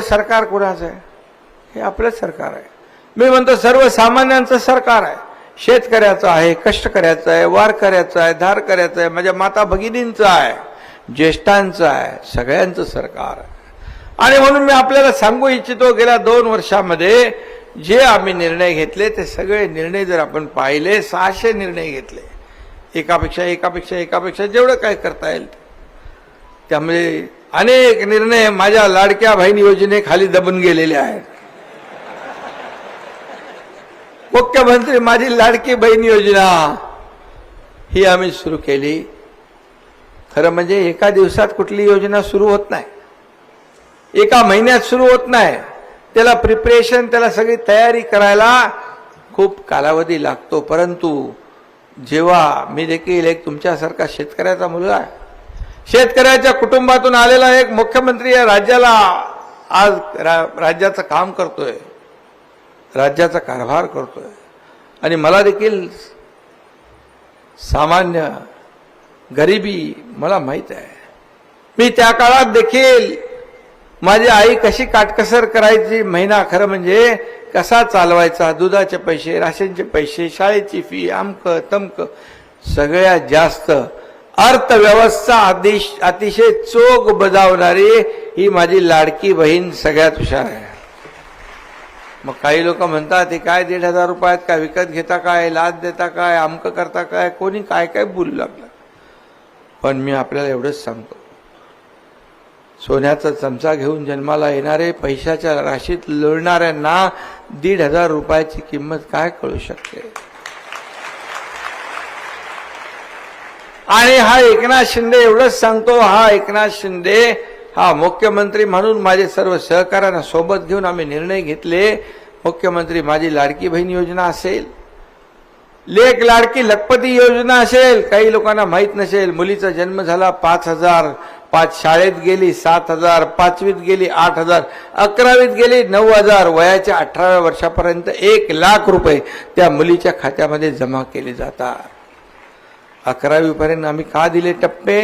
सरकार कुणाचं आहे? हे आपलं सरकार आहे. मी म्हणतो सर्वसामान्यांचं सरकार आहे. शेतकऱ्याचं आहे कष्टकऱ्याचं आहे वारकऱ्याचं आहे धारकऱ्याचं आहे माझ्या माता भगिनींचं आहे ज्येष्ठांचं आहे सगळ्यांचं सरकार आहे. आणि म्हणून मी आपल्याला सांगू इच्छितो गेल्या दोन वर्षामध्ये जे आम्ही निर्णय घेतले ते सगळे निर्णय जर आपण पाहिले सहाशे निर्णय घेतले. एकापेक्षा एकापेक्षा एकापेक्षा जेवढं काय करता येईल. त्यामुळे अनेक निर्णय माझ्या लाडक्या बहीण योजनेखाली दबून गेलेले आहेत. मुख्यमंत्री माझी लाडकी बहीण योजना ही आम्ही सुरू केली. खरं म्हणजे एका दिवसात कुठली योजना सुरू होत नाही. एका महिन्यात सुरू होत नाही. त्याला प्रिपरेशन त्याला सगळी तयारी करायला खूप कालावधी लागतो. परंतु जेव्हा मी देखील एक तुमच्यासारखा शेतकऱ्याचा मुलगा आहे शेतकऱ्याच्या कुटुंबातून आलेला एक मुख्यमंत्री या राज्याला आज रा, राज्याचं काम करतोय. राज्याचा कारभार करतोय. आणि मला देखील सामान्य गरिबी मला माहीत आहे. मी त्या काळात देखील माझी आई कशी काटकसर करायची महिना खरं म्हणजे कसा चालवायचा दुधाचे पैसे राशनचे पैसे शाळेची फी आमक तमक सगळ्यात जास्त अर्थव्यवस्था अतिश अतिशय चोख बजावणारी ही माझी लाडकी बहीण सगळ्यात हुशार आहे. मग काही लोक म्हणतात हे काय दीड हजार रुपयात काय विकत घेता काय? लाच देता काय? अमक करता काय? कोणी काय काय बोलू लागलं? पण मी आपल्याला एवढंच सांगतो. सोन्याचा चमचा घेऊन जन्माला येणारे पैशाच्या राशीत लोळणाऱ्यांना दीड हजार रुपयाची किंमत काय कळू शकते? आणि हा एकनाथ शिंदे एवढंच सांगतो हा एकनाथ शिंदे हा मुख्यमंत्री म्हणून माझे सर्व सहकाऱ्यांना सोबत घेऊन आम्ही निर्णय घेतले. मुख्यमंत्री माझी लाडकी बहीण योजना असेल लेख लाडकी लखपती योजना असेल काही लोकांना माहीत नसेल मुलीचा जन्म झाला पाच हजार पाच शाळेत गेली सात हजार पाचवीत गेली आठ हजार अकरावीत गेली नऊ हजार वयाच्या अठराव्या वर्षापर्यंत एक लाख रुपये त्या मुलीच्या खात्यामध्ये जमा केले जातात. अकरावीपर्यंत आम्ही का दिले टप्पे?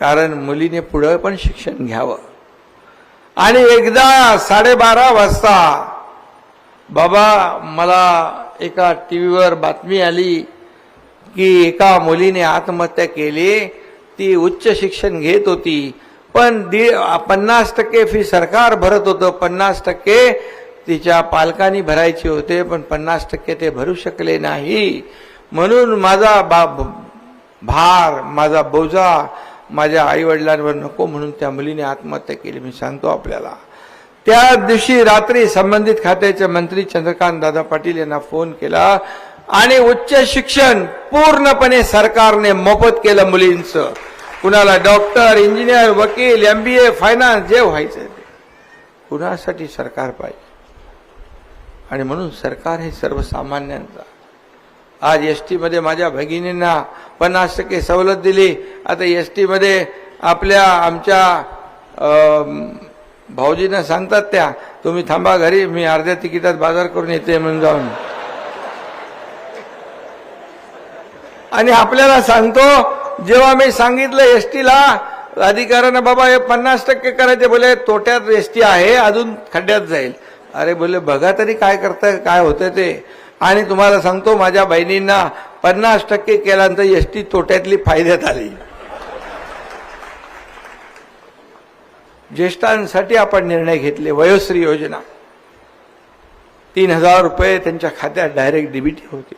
कारण मुलीने पुढं पण शिक्षण घ्यावं. आणि एकदा साडेबारा वाजता बाबा मला एका टी व्हीवर बातमी आली की एका मुलीने आत्महत्या केली. ती उच्च शिक्षण घेत होती. पण दी पन्नास टक्के फी सरकार भरत होतं. पन्नास टक्के तिच्या पालकांनी भरायचे होते पण पन्नास टक्के ते भरू शकले नाही. म्हणून माझा बा भार माझा बोजा माझ्या आईवडिलांवर नको म्हणून त्या मुलीने आत्महत्या केली. मी सांगतो आपल्याला. त्या दिवशी रात्री संबंधित खात्याचे मंत्री चंद्रकांत दादा पाटील यांना फोन केला आणि उच्च शिक्षण पूर्णपणे सरकारने मोफत केलं मुलींचं. कुणाला डॉक्टर इंजिनियर वकील एम बी ए फायनान्स जे व्हायचं ते. कुणासाठी सरकार पाहिजे? आणि म्हणून सरकार हे सर्वसामान्यांचा आज एस टीमध्ये माझ्या भगिनींना पन्नास टक्के सवलत दिली. आता एस टीमध्ये आपल्या आमच्या भाऊजींना सांगतात त्या तुम्ही थांबा घरी मी अर्ध्या तिकिटात बाजार करून येते म्हणून जाऊन. आणि आपल्याला सांगतो जेव्हा मी सांगितलं एस टीला अधिकाऱ्यांना बाबा हे पन्नास टक्के करायचे बोले तोट्यात एस टी आहे अजून खड्ड्यात जाईल. अरे बोले बघा तरी काय करताय काय होतं ते. आणि तुम्हाला सांगतो माझ्या बहिणींना पन्नास टक्के केल्यानंतर एस टी तोट्यातली फायद्यात आली. ज्येष्ठांसाठी आपण निर्णय घेतले वयोश्री योजना. तीन हजार रुपये त्यांच्या खात्यात डायरेक्ट डीबीटी होते.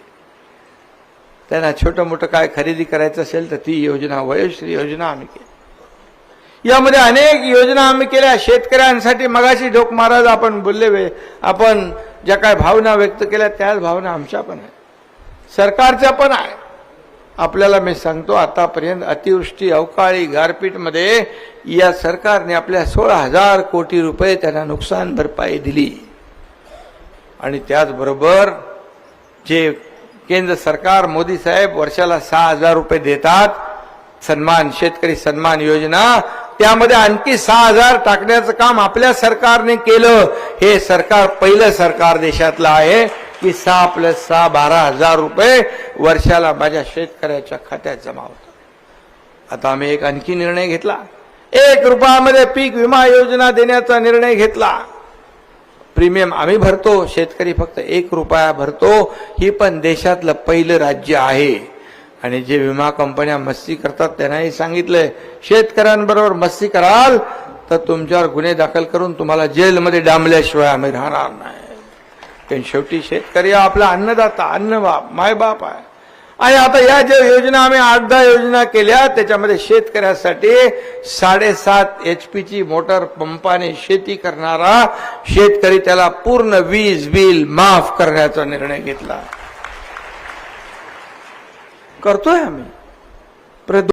त्यांना छोटं मोठं काय खरेदी करायचं असेल तर ती योजना वयोश्री योजना आम्ही केली. यामध्ये अनेक योजना आम्ही केल्या. शेतकऱ्यांसाठी मगाशी ढोक महाराज आपण बोलले वे आपण ज्या काय भावना व्यक्त केल्या त्याच भावना आमच्या पण आहेत. सरकारच्या पण आहे आपल्याला मी सांगतो आतापर्यंत अतिवृष्टी अवकाळी गारपीटमध्ये या सरकारने आपल्या सोळा हजार कोटी रुपये त्यांना नुकसान भरपाई दिली. आणि त्याचबरोबर जे केंद्र सरकार मोदी साहेब वर्षाला सहा हजार रुपये देतात सन्मान शेतकरी सन्मान योजना त्यामध्ये आणखी सहा हजार टाकण्याचं काम आपल्या सरकारने केलं. हे सरकार पहिलं सरकार देशातलं आहे. की सहा प्लस सहा बारा हजार रुपये वर्षाला माझ्या शेतकऱ्याच्या खात्यात जमा होतात. आता आम्ही एक आणखी निर्णय घेतला. एक रुपयामध्ये पीक विमा योजना देण्याचा निर्णय घेतला. प्रीमियम आम्ही भरतो. शेतकरी फक्त एक रुपया भरतो. ही पण देशातलं पहिलं राज्य आहे. आणि जे विमा कंपन्या मस्ती करतात त्यांनाही सांगितलंय शेतकऱ्यांबरोबर मस्ती कराल तर तुमच्यावर गुन्हे दाखल करून तुम्हाला जेलमध्ये डांबल्याशिवाय आम्ही राहणार नाही. पण शेवटी शेतकरी आपला अन्नदाता अन्नबाप मायबाप आहे. आणि आता या ज्या योजना आम्ही आठ दहा योजना केल्या त्याच्यामध्ये शेतकऱ्यासाठी साडेसात एच पीची मोटर पंपाने शेती करणारा शेतकरी त्याला पूर्ण वीज बिल माफ करण्याचा निर्णय घेतला. करतोय आम्ही. प्रद-